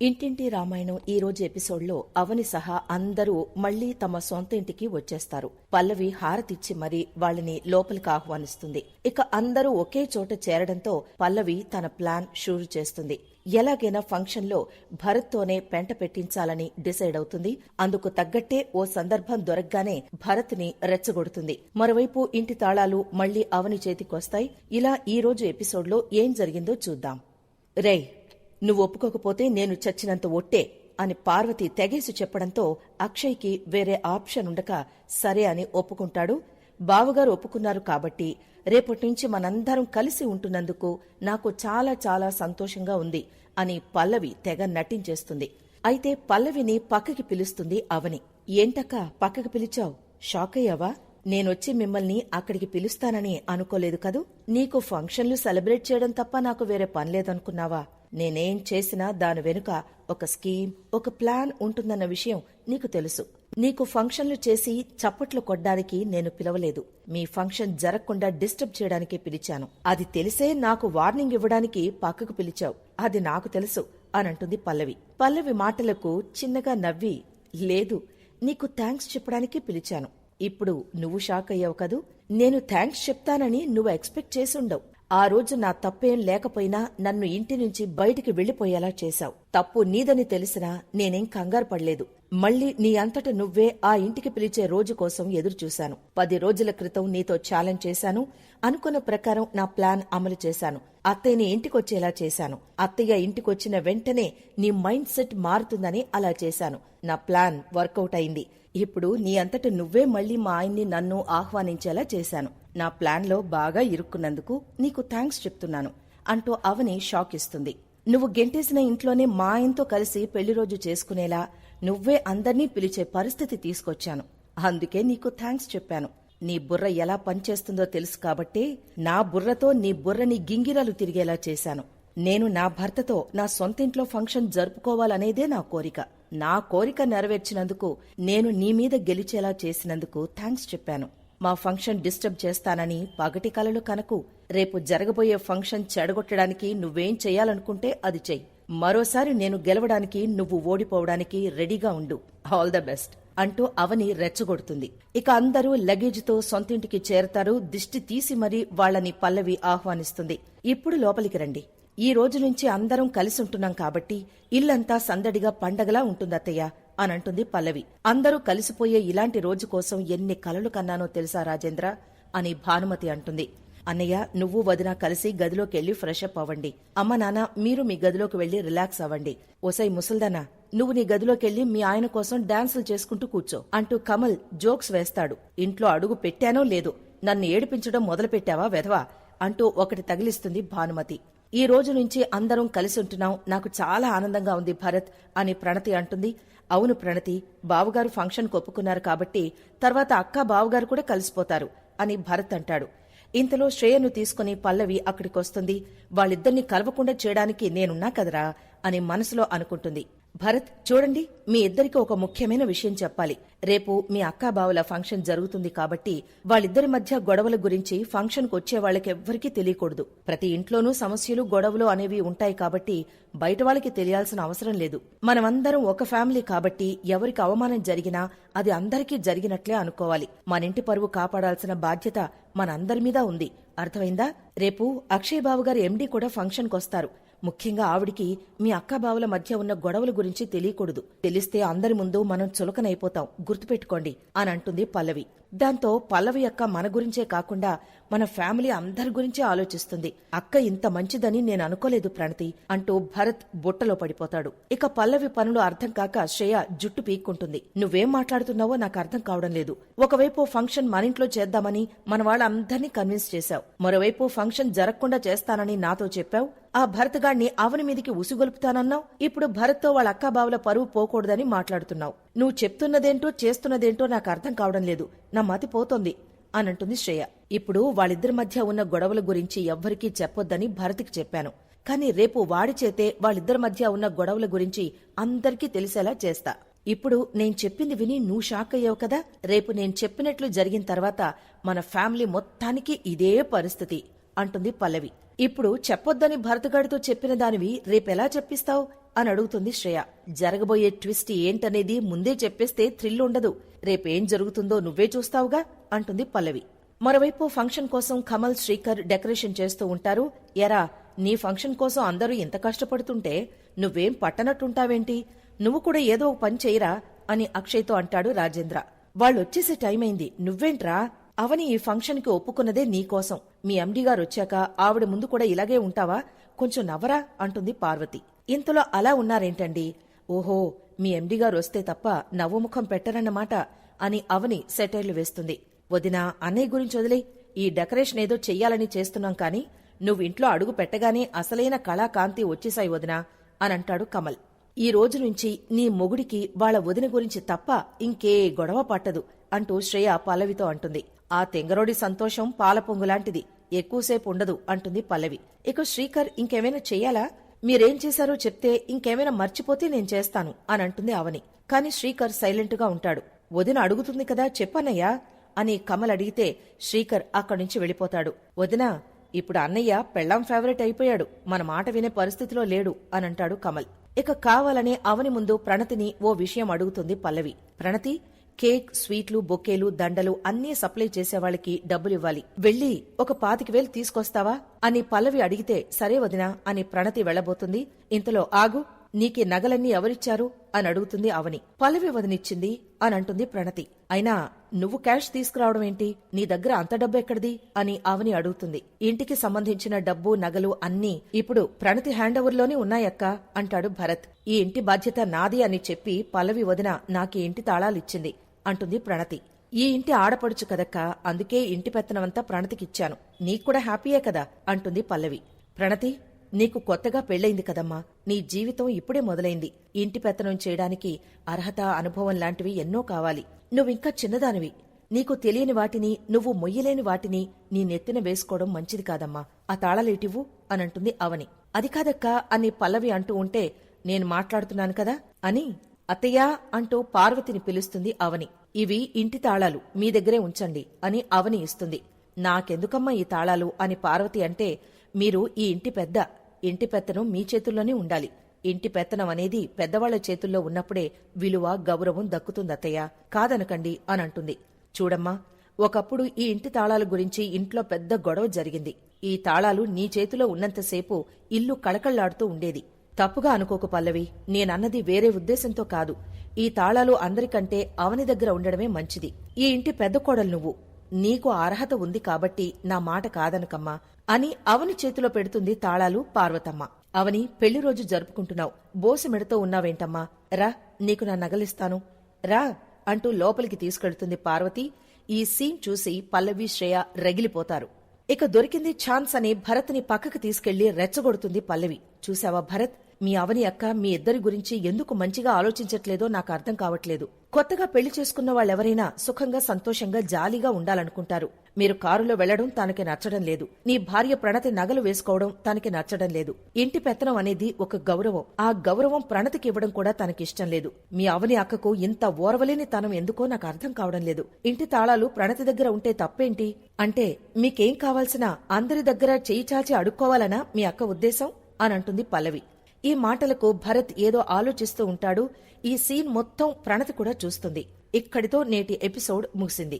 ఇంటింటి రామాయణం ఈ రోజు ఎపిసోడ్లో అవని సహా అందరూ మళ్ళీ తమ సొంత ఇంటికి వచ్చేస్తారు. పల్లవి హారతిచ్చి మరీ వాళ్ళని లోపలికి ఆహ్వానిస్తుంది. ఇక అందరూ ఒకే చోట చేరడంతో పల్లవి తన ప్లాన్ షూరు చేస్తుంది. ఎలాగైనా ఫంక్షన్లో భరత్తోనే పెంట పెట్టించాలని డిసైడ్ అవుతుంది. అందుకు తగ్గట్టే ఓ సందర్భం దొరకగానే భరత్ని రెచ్చగొడుతుంది. మరోవైపు ఇంటి తాళాలు మళ్ళీ అవని చేతికొస్తాయి. ఇలా ఈ రోజు ఎపిసోడ్లో ఏం జరిగిందో చూద్దాం. రేయ్ నువ్వు ఒప్పుకోకపోతే నేను చచ్చినంత ఒట్టే అని పార్వతి తెగేసి చెప్పడంతో అక్షయ్కి వేరే ఆప్షన్ ఉండక సరే అని ఒప్పుకుంటాడు. బావగారు ఒప్పుకున్నారు కాబట్టి రేపటి నుంచి మనందరం కలిసి ఉంటున్నందుకు నాకు చాలా చాలా సంతోషంగా ఉంది అని పల్లవి తెగ నటించేస్తుంది. అయితే పల్లవిని పక్కకి పిలుస్తుంది అవని. ఏంటక్క పక్కకి పిలిచావు? షాక్ అయ్యావా నేనొచ్చి మిమ్మల్ని అక్కడికి పిలుస్తానని అనుకోలేదు కదూ? నీకు ఫంక్షన్లు సెలబ్రేట్ చేయడం తప్ప నాకు వేరే పనిలేదనుకున్నావా నేనేం చేసినా దాని వెనుక ఒక స్కీమ్ ఒక ప్లాన్ ఉంటుందన్న విషయం నీకు తెలుసు. నీకు ఫంక్షన్లు చేసి చప్పట్లు కొట్టడానికి నేను పిలవలేదు. మీ ఫంక్షన్ జరగకుండా డిస్టర్బ్ చేయడానికి పిలిచాను. అది తెలిసే నాకు వార్నింగ్ ఇవ్వడానికి పక్కకు పిలిచావు. అది నాకు తెలుసు అనంటుంది పల్లవి. పల్లవి మాటలకు చిన్నగా నవ్వి లేదు నీకు థ్యాంక్స్ చెప్పడానికి పిలిచాను. ఇప్పుడు నువ్వు షాక్ అయ్యావు కదూ? నేను థ్యాంక్స్ చెప్తానని నువ్వు ఎక్స్పెక్ట్ చేసుండవు ఆ రోజు నా తప్పేం లేకపోయినా నన్ను ఇంటి నుంచి బయటికి వెళ్ళిపోయేలా చేశావు. తప్పు నీదని తెలిసినా నేనేం కంగారు పడలేదు. మళ్ళీ నీ అంతట నువ్వే ఆ ఇంటికి పిలిచే రోజు కోసం ఎదురుచూశాను. పది రోజుల క్రితం నీతో ఛాలెంజ్ చేశాను. అనుకున్న ప్రకారం నా ప్లాన్ అమలు చేశాను. అత్తయ్యని ఇంటికొచ్చేలా చేశాను. అత్తయ్య ఇంటికొచ్చిన వెంటనే నీ మైండ్ సెట్ మారుతుందని అలా చేశాను. నా ప్లాన్ వర్కౌట్ అయింది. ఇప్పుడు నీ అంతట నువ్వే మళ్ళీ మా ఆయన్ని నన్ను ఆహ్వానించేలా చేశాను. నా ప్లాన్లో బాగా ఇరుక్కున్నందుకు నీకు థ్యాంక్స్ చెప్తున్నాను. అంటూ అవని షాక్ ఇస్తుంది. నువ్వు గెంటేసిన ఇంట్లోనే మా ఆయనతో కలిసి పెళ్ళి రోజు చేసుకునేలా నువ్వే అందర్నీ పిలిచే పరిస్థితి తీసుకొచ్చాను. అందుకే నీకు థ్యాంక్స్ చెప్పాను. నీ బుర్ర ఎలా పనిచేస్తుందో తెలుసు కాబట్టే నా బుర్రతో నీ బుర్రని గింగిరాలు తిరిగేలా చేశాను. నేను నా భర్తతో నా సొంతింట్లో ఫంక్షన్ జరుపుకోవాలనేదే నా కోరిక. నా కోరిక నెరవేర్చినందుకు నేను నీ మీద గెలిచేలా చేసినందుకు థ్యాంక్స్ చెప్పాను. మా ఫంక్షన్ డిస్టర్బ్ చేస్తానని పగటి కలలు కనకు రేపు జరగబోయే ఫంక్షన్ చెడగొట్టడానికి నువ్వేం చెయ్యాలనుకుంటే అది చెయ్యి. మరోసారి నేను గెలవడానికి నువ్వు ఓడిపోవడానికి రెడీగా ఉండు. ఆల్ ద బెస్ట్ అంటూ అవని రెచ్చగొడుతుంది. ఇక అందరూ లగేజ్తో సొంతింటికి చేరతారు. దిష్టి తీసి మరీ వాళ్ళని పల్లవి ఆహ్వానిస్తుంది. ఇప్పుడు లోపలికి రండి. ఈ రోజు నుంచి అందరం కలిసి ఉంటున్నాం కాబట్టి ఇల్లంతా సందడిగా పండగలా ఉంటుందత్తయ్య అనంటుంది పల్లవి. అందరూ కలిసిపోయే ఇలాంటి రోజు కోసం ఎన్ని కలలు కన్నానో తెలుసా రాజేంద్ర అని భానుమతి అంటుంది. అన్నయ్య నువ్వు వదిన కలిసి గదిలోకెళ్ళి ఫ్రెష్ అప్ అవ్వండి. అమ్మ నాన్న మీరు మీ గదిలోకి వెళ్ళి రిలాక్స్ అవ్వండి. ఓసై ముసల్దానా నువ్వు నీ గదిలోకెళ్ళి మీ ఆయన కోసం డాన్సులు చేసుకుంటూ కూర్చో అంటూ కమల్ జోక్స్ వేస్తాడు. ఇంట్లో అడుగు పెట్టానో లేదు నన్ను ఏడిపించడం మొదలుపెట్టావా వెధవా? అంటూ ఒకటి తగిలిస్తుంది భానుమతి. ఈ రోజు నుంచి అందరం కలిసి ఉంటున్నాం నాకు చాలా ఆనందంగా ఉంది భరత్ అని ప్రణతి అంటుంది. అవును ప్రణతి బావగారు ఫంక్షన్ ఒప్పుకున్నారు కాబట్టి తర్వాత అక్క బావగారు కూడా కలిసిపోతారు అని భరత్ అంటాడు. ఇంతలో శ్రేయను తీసుకుని పల్లవి అక్కడికొస్తుంది. వాళ్ళిద్దరినీ కలవకుండా చేయడానికి నేనున్నా కదరా అని మనసులో అనుకుంటుంది. భరత్ చూడండి మీ ఇద్దరికి ఒక ముఖ్యమైన విషయం చెప్పాలి. రేపు మీ అక్కాబావుల ఫంక్షన్ జరుగుతుంది కాబట్టి వాళ్ళిద్దరి మధ్య గొడవల గురించి ఫంక్షన్కు వచ్చే వాళ్ళకెవ్వరికీ తెలియకూడదు. ప్రతి ఇంట్లోనూ సమస్యలు గొడవలు అనేవి ఉంటాయి కాబట్టి బయట వాళ్ళకి తెలియాల్సిన అవసరం లేదు. మనమందరం ఒక ఫ్యామిలీ కాబట్టి ఎవరికి అవమానం జరిగినా అది అందరికీ జరిగినట్లే అనుకోవాలి. మనింటి పరువు కాపాడాల్సిన బాధ్యత మనందరి మీద ఉంది. అర్థమైందా? రేపు అక్షయ్ బాబు గారు ఎండీ కూడా ఫంక్షన్కొస్తారు ముఖ్యంగా ఆవిడికి మీ అక్కాబావుల మధ్య ఉన్న గొడవల గురించి తెలియకూడదు. తెలిస్తే అందరి ముందు మనం చులకనైపోతాం. గుర్తుపెట్టుకోండి అని అంటుంది పల్లవి. దాంతో పల్లవి అక్క మన గురించే కాకుండా మన ఫ్యామిలీ అందరి గురించి ఆలోచిస్తుంది. అక్క ఇంత మంచిదని నేను అనుకోలేదు ప్రణతి అంటూ భరత్ బుట్టలో పడిపోతాడు. ఇక పల్లవి పనులు అర్థం కాక శ్రేయ జుట్టు పీక్కుంటుంది. నువ్వేం మాట్లాడుతున్నావో నాకు అర్థం కావడం లేదు. ఒకవైపు ఫంక్షన్ మన ఇంట్లో చేద్దామని మన వాళ్ళందరినీ కన్విన్స్ చేశావు. మరోవైపు ఫంక్షన్ జరగకుండా చేస్తానని నాతో చెప్పావు. ఆ భరత్గాణ్ణి అవని మీదికి ఉసిగొలుపుతానన్నావు. ఇప్పుడు భరత్తో వాళ్ళ అక్కాబావుల పరువు పోకూడదని మాట్లాడుతున్నావు. నువ్వు చెప్తున్నదేంటో చేస్తున్నదేంటో నాకు అర్థం కావడం లేదు. నా మతి పోతోంది అనంటుంది శ్రేయ. ఇప్పుడు వాళ్ళిద్దరి మధ్య ఉన్న గొడవల గురించి ఎవ్వరికీ చెప్పొద్దని భరత్కి చెప్పాను. కానీ రేపు వాడి చేతే వాళ్ళిద్దరి మధ్య ఉన్న గొడవల గురించి అందరికీ తెలిసేలా చేస్తా. ఇప్పుడు నేను చెప్పింది విని నువ్వు షాక్ అయ్యావు కదా? రేపు నేను చెప్పినట్లు జరిగిన తర్వాత మన ఫ్యామిలీ మొత్తానికి ఇదే పరిస్థితి అంటుంది పల్లవి. ఇప్పుడు చెప్పొద్దని భరతగాడితో చెప్పిన దానివి రేపెలా చెప్పిస్తావు? అని అడుగుతుంది శ్రేయ. జరగబోయే ట్విస్ట్ ఏంటనేది ముందే చెప్పేస్తే థ్రిల్ ఉండదు. రేపేం జరుగుతుందో నువ్వే చూస్తావుగా? అంటుంది పల్లవి. మరోవైపు ఫంక్షన్ కోసం కమల్ శ్రీకర్ డెకరేషన్ చేస్తూ ఉంటారు. ఎరా నీ ఫంక్షన్ కోసం అందరూ ఇంత కష్టపడుతుంటే నువ్వేం పట్టనట్టుంటావేంటి? నువ్వు కూడా ఏదో ఒక పని చేయరా? అని అక్షయ్తో అంటాడు రాజేంద్ర. వాళ్ళొచ్చేసే టైం అయింది నువ్వేంట్రా? అవని ఈ ఫంక్షన్కి ఒప్పుకున్నదే నీకోసం మీ ఎండీ గారు వచ్చాక ఆవిడ ముందు కూడా ఇలాగే ఉంటావా? కొంచెం నవ్వరా? అంటుంది పార్వతి. ఇంతలో అలా ఉన్నారేంటండి? ఓహో మీ ఎండి గారు వస్తే తప్ప నవ్వుముఖం పెట్టరన్నమాట అని అవని సెటైర్లు వేస్తుంది. వదినా అన్నయ్య గురించి వదిలే. ఈ డెకరేషన్ ఏదో చెయ్యాలని చేస్తున్నాం కాని నువ్వు ఇంట్లో అడుగు పెట్టగానే అసలైన కళాకాంతి వచ్చేసాయి వదినా అనంటాడు కమల్. ఈ రోజు నుంచి నీ మొగుడికి వాళ్ళ వదిన గురించి తప్ప ఇంకే గొడవ పట్టదు అంటూ శ్రేయ పల్లవితో అంటుంది. ఆ తెంగరోడి సంతోషం పాల పొంగులాంటిది ఎక్కువసేపు ఉండదు అంటుంది పల్లవి. ఇక శ్రీకర్ ఇంకేమైనా చెయ్యాలా? మీరేం చేశారో చెప్తే ఇంకేమైనా మర్చిపోతే నేను చేస్తాను అని అంటుంది అవని కాని శ్రీకర్ సైలెంట్గా ఉంటాడు. వదిన అడుగుతుంది కదా చెప్పన్నయ్యా అని కమల్ అడిగితే శ్రీకర్ అక్కడి నుంచి వెళ్ళిపోతాడు. వదిన ఇప్పుడు అన్నయ్య పెళ్ళాం ఫేవరెట్ అయిపోయాడు. మన మాట వినే పరిస్థితిలో లేడు అని అంటాడు కమల్. ఇక కావాలనే అవని ముందు ప్రణతిని ఓ విషయం అడుగుతుంది పల్లవి. ప్రణతి కేక్ స్వీట్లు బొకేలు దండలు అన్నీ సప్లై చేసేవాళ్ళకి డబ్బులివ్వాలి వెళ్ళి ఒక పాతిక వేలు తీసుకొస్తావా? అని పల్లవి అడిగితే సరే వదినా అని ప్రణతి వెళ్ళబోతుంది ఇంతలో ఆగు నీకి నగలన్నీ ఎవరిచ్చారు? అని అడుగుతుంది అవని. పల్లవి వదినిచ్చింది అని అంటుంది ప్రణతి. అయినా నువ్వు క్యాష్ తీసుకురావడం ఏంటి? నీ దగ్గర అంత డబ్బు ఎక్కడిది? అని అవని అడుగుతుంది. ఇంటికి సంబంధించిన డబ్బు నగలు అన్నీ ఇప్పుడు ప్రణతి హ్యాండ్లోనే ఉన్నాయక్క అంటాడు భరత్. ఈ ఇంటి బాధ్యత నాది అని చెప్పి పల్లవి వదిన నాకీ ఇంటి తాళాలిచ్చింది. అంటుంది ప్రణతి. ఈ ఇంటి ఆడపడుచు కదక్క అందుకే ఇంటి పెత్తనమంతా ప్రణతికిచ్చాను. నీక్కూడా హ్యాపీయే కదా అంటుంది పల్లవి. ప్రణతి నీకు కొత్తగా పెళ్ళైంది కదమ్మా. నీ జీవితం ఇప్పుడే మొదలైంది. ఇంటి పెత్తనం చేయడానికి అర్హత అనుభవం లాంటివి ఎన్నో కావాలి. నువ్వింకా చిన్నదానివి. నీకు తెలియని వాటిని నువ్వు మొయ్యలేని వాటిని నీ నెత్తిన వేసుకోవడం మంచిది కాదమ్మా. ఆ తాళలేటివు అనంటుంది అవని. అది కాదక్కా అని పల్లవి అంటూ ఉంటే నేను మాట్లాడుతున్నాను కదా అని అత్తయ్యా అంటూ పార్వతిని పిలుస్తుంది అవని. ఇవి ఇంటి తాళాలు మీ దగ్గరే ఉంచండి అని అవని ఇస్తుంది. నాకెందుకమ్మా ఈ తాళాలు అని పార్వతి అంటే మీరు ఈ ఇంటి పెద్ద ఇంటి పెత్తనం మీ చేతుల్లోనే ఉండాలి. ఇంటి పెత్తనం అనేది పెద్దవాళ్ళ చేతుల్లో ఉన్నప్పుడే విలువ గౌరవం దక్కుతుందత్తయ్య కాదనకండి అని అంటుంది చూడమ్మా ఒకప్పుడు ఈ ఇంటి తాళాల గురించి ఇంట్లో పెద్ద గొడవ జరిగింది. ఈ తాళాలు నీ చేతిలో ఉన్నంతసేపు ఇల్లు కళకళ్ళాడుతూ ఉండేది. తప్పుగా అనుకోకు పల్లవి నేనన్నది వేరే ఉద్దేశంతో కాదు. ఈ తాళాలు అందరికంటే అవని దగ్గర ఉండడమే మంచిది. ఈ ఇంటి పెద్ద కోడలు నువ్వు. నీకు అర్హత ఉంది కాబట్టి నా మాట కాదనకమ్మా అని అవని చేతిలో పెడుతుంది తాళాలు పార్వతమ్మ. అవని పెళ్ళి రోజు జరుపుకుంటున్నావు. బోసి మెడతో ఉన్నావేంటమ్మా? రా నీకు నా నగలిస్తాను. రా అంటూ లోపలికి తీసుకెళ్తుంది పార్వతి. ఈ సీన్ చూసి పల్లవి శ్రేయ రగిలిపోతారు. ఇక దొరికింది ఛాన్స్ అని భరత్ని పక్కకు తీసుకెళ్ళి రెచ్చగొడుతుంది పల్లవి. చూశావా భరత్? మీ అవని అక్క మీ ఇద్దరి గురించి ఎందుకు మంచిగా ఆలోచించట్లేదో నాకు అర్థం కావట్లేదు. కొత్తగా పెళ్ళి చేసుకున్న వాళ్ళెవరైనా సుఖంగా సంతోషంగా జాలీగా ఉండాలనుకుంటారు. మీరు కారులో వెళ్ళడం తనకి నచ్చడం లేదు. నీ భార్య ప్రణతి నగలు వేసుకోవడం తనకి నచ్చడం లేదు. ఇంటి పెత్తనం అనేది ఒక గౌరవం. ఆ గౌరవం ప్రణతికి ఇవ్వడం కూడా తనకిష్టం లేదు. మీ అవని అక్కకు ఇంత ఓర్వలేని తనం ఎందుకో నాకు అర్థం కావడం లేదు. ఇంటి తాళాలు ప్రణతి దగ్గర ఉంటే తప్పేంటి? అంటే మీకేం కావాల్సిన అందరి దగ్గర చేయి చాచి అడుక్కోవాలనా మీ అక్క ఉద్దేశం? అనంటుంది పల్లవి. ఈ మాటలకు భరత్ ఏదో ఆలోచిస్తూ ఉంటాడు. ఈ సీన్ మొత్తం ప్రణతి కూడా చూస్తుంది. ఇక్కడితో నేటి ఎపిసోడ్ ముగిసింది.